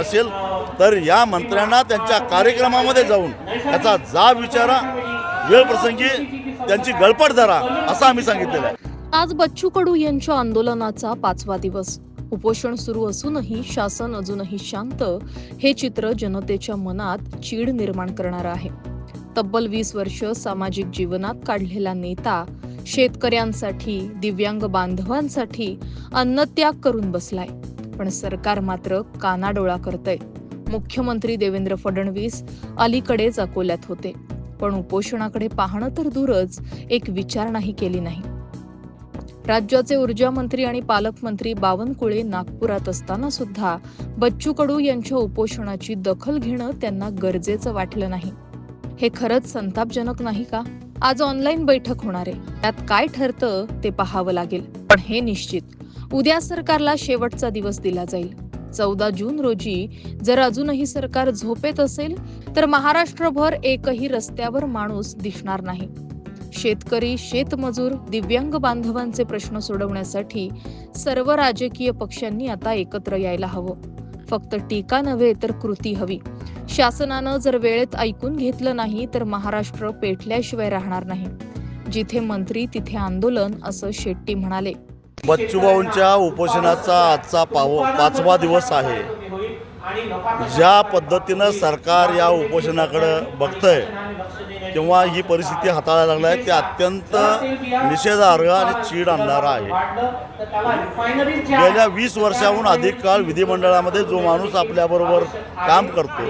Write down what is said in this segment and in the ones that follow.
असेल तर या मंत्र्यांना त्यांच्या कार्यक्रमामध्ये जाऊन त्याचा जाब विचारा वेळ प्रसंगी त्यांची गळपट धरा असं आम्ही सांगितलेलं आहे. आज बच्चू कडू यांच्या आंदोलनाचा पाचवा दिवस. उपोषण सुरू असूनही शासन अजूनही शांत. हे चित्र जनतेच्या मनात चीड निर्माण करणार आहे. तब्बल वीस वर्ष सामाजिक जीवनात काढलेला नेता शेतकऱ्यांसाठी दिव्यांग बांधवांसाठी अन्नत्याग करून बसलाय. पण सरकार मात्र कानाडोळा करतय. मुख्यमंत्री देवेंद्र फडणवीस अलीकडेच अकोल्यात होते. पण उपोषणाकडे पाहणं तर दूरच एक विचारणाही केली नाही. राज्याचे ऊर्जा मंत्री आणि पालकमंत्री बावनकुळे नागपुरात असताना सुद्धा बच्चू कडू यांच्या उपोषणाची दखल घेणं त्यांना गरजेचं वाटलं नाही. हे खरंच संतापजनक नाही का? आज ऑनलाईन बैठक होणार आहे. त्यात काय ठरतं ते पाहावं लागेल. पण हे निश्चित. उद्या सरकारला शेवटचा दिवस दिला जाईल. चौदा जून रोजी जर अजूनही सरकार झोपेत असेल तर महाराष्ट्रभर एकही रस्त्यावर माणूस दिसणार नाही. शेतकरी शेतमजूर दिव्यांग बांधवांचे प्रश्न सोडवण्यासाठी सर्व राजकीय पक्षांनी आता एकत्र यायला हवं. फक्त टीका नव्हे तर कृती हवी. शासनानं जर वेळेत ऐकून घेतलं नाही तर महाराष्ट्र पेटल्याशिवाय राहणार नाही. जिथे मंत्री तिथे आंदोलन असं शेट्टी म्हणाले. बच्चूभाऊंच्या उपोषणाचा आजचा पाव पाचवा दिवस आहे. ज्या पद्धतीनं सरकार या उपोषणाकडं बघतंय तेव्हा ही परिस्थिती हाताळायला लागली आहे. ते अत्यंत निषेधार्ह आणि चीड आणणारा आहे. गेल्या वीस वर्षाहून अधिक काळ विधिमंडळामध्ये जो माणूस आपल्याबरोबर काम करतो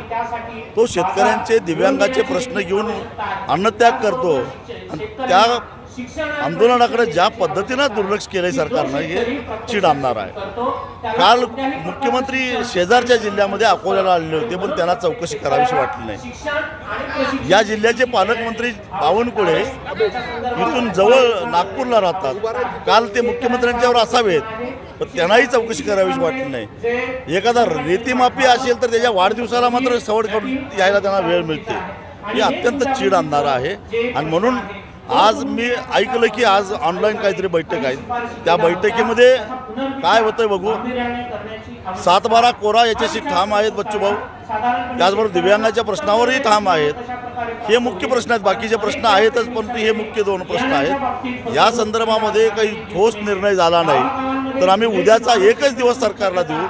तो शेतकऱ्यांचे दिव्यांगाचे प्रश्न घेऊन अन्नत्याग करतो. आणि त्या आंदोलनाकडे ज्या पद्धतीनं दुर्लक्ष केलंय सरकारनं हे चीड आणणार आहे. काल मुख्यमंत्री शेजारच्या जिल्ह्यामध्ये अकोल्याला आलेले होते पण त्यांना चौकशी करावीशी वाटली नाही. या जिल्ह्याचे पालकमंत्री बावनकुळे इथून जवळ नागपूरला राहतात. काल ते मुख्यमंत्र्यांच्यावर असावेत पण त्यांनाही चौकशी करावीशी वाटली नाही. एखादा रेतीमाफी असेल तर त्याच्या वाढदिवसाला मात्र सवड करून यायला त्यांना वेळ मिळते. हे अत्यंत चीड आणणारं आहे. आणि म्हणून आज मी ऐकलं की आज ऑनलाईन काहीतरी बैठक आहे. त्या बैठकीमध्ये काय होतंय बघू. सात बारा कोरा याच्याशी ठाम आहेत बच्चूभाऊ त्याचबरोबर दिव्यांगाच्या प्रश्नावरही ठाम आहेत. हे मुख्य प्रश्न आहेत. बाकीचे प्रश्न आहेतच परंतु हे मुख्य दोन प्रश्न आहेत. या संदर्भामध्ये काही ठोस निर्णय झाला नाही. तर आम्ही उद्याचा एकच दिवस सरकारला देऊ.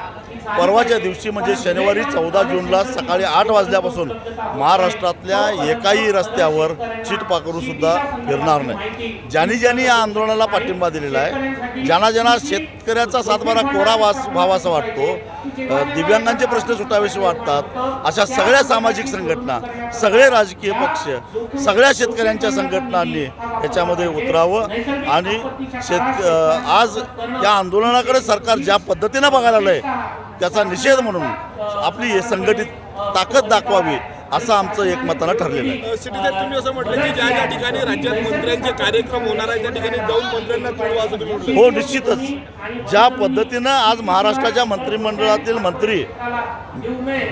परवाच्या दिवशी म्हणजे शनिवारी चौदा जूनला सकाळी आठ वाजल्यापासून महाराष्ट्रातल्या एकाही रस्त्यावर चिट पाखरू सुद्धा फिरणार नाही. ज्यांनी ज्यांनी या आंदोलनाला पाठिंबा दिलेला आहे ज्यांना ज्यांना शेतकऱ्याचा सातबारा कोरा वास व्हावासा वाटतो दिव्यांगांचे प्रश्न सुटावेसे वाटतात अशा सगळ्या सामाजिक संघटना सगळे राजकीय पक्ष सगळ्या शेतकऱ्यांच्या संघटनांनी याच्यामध्ये उतरावं आणि शेत आज या आंदोलनाकडे सरकार ज्या पद्धतीनं बघायला आलंय त्याचा निषेध म्हणून आपली हे संघटित ताकद दाखवावी असं आमचं एकमतानं ठरलेलं आहे. सिटी साहेब तुम्ही असं म्हटलं की ज्या ज्या ठिकाणी राज्यात मंत्र्यांचे कार्यक्रम होणार त्या ठिकाणी जाऊन मंत्र्यांना कळवा असं तुम्ही म्हटलं. हो निश्चितच. ज्या पद्धतीनं आज महाराष्ट्राच्या मंत्रिमंडळातील मंत्री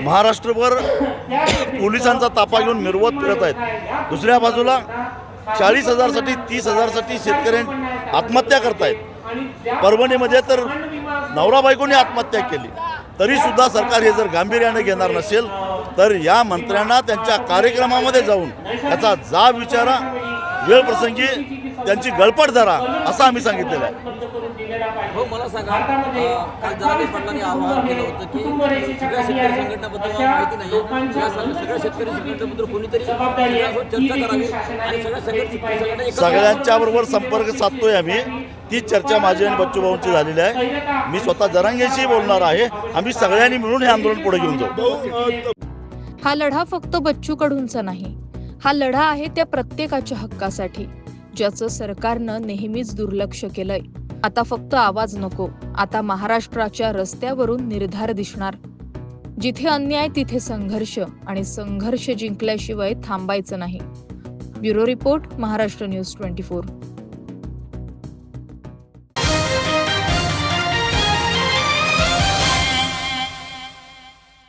महाराष्ट्रभर पोलिसांचा तापा घेऊन मिरवत फिरत आहेत. दुसऱ्या बाजूला चाळीस हजारसाठी तीस हजारसाठी शेतकऱ्यां आत्महत्या करतायत. परभणीमध्ये तर नवरा बायकोने आत्महत्या केली. तरीसुद्धा सरकार हे जर गांभीर्याने घेणार नसेल तर या मंत्र्यांना त्यांच्या कार्यक्रमामध्ये जाऊन त्याचा जाब विचारा वेळ प्रसंगी त्यांची गळपट धरा असं आम्ही सांगितलेलं आहे. हो मला सांगा अं, काल जरांगे पाटलांनी आवाहन केलं होतं की सगळ्या शेतकरी संघटनाबद्दल मला माहिती नाही. या सग- सगळ्या शेतकरी संघटनेबद्दल कोणीतरी सगळ्यांसोबत चर्चा करावी आणि सगळ्या संघटना संघटना एकत्र सगळ्यांच्या बरोबर संपर्क साधतोय आम्ही. ती चर्चा माझी आणि बच्चू भाऊंची झालेली आहे. मी स्वतः जरांगेशी बोलणार आहे. आम्ही सगळ्यांनी मिळून हे आंदोलन पुढे घेऊन जाऊ. हा लढा फक्त बच्चू कडूंचा नाही. हा लढा आहे त्या प्रत्येकाच्या हक्कासाठी ज्याचं सरकारनं नेहमीच दुर्लक्ष केलंय. आता फक्त आवाज नको. आता महाराष्ट्राच्या रस्त्यावरून निर्धार दिसणार. जिथे अन्याय तिथे संघर्ष आणि संघर्ष जिंकल्याशिवाय थांबायचं नाही. Bureau report Maharashtra news twenty four.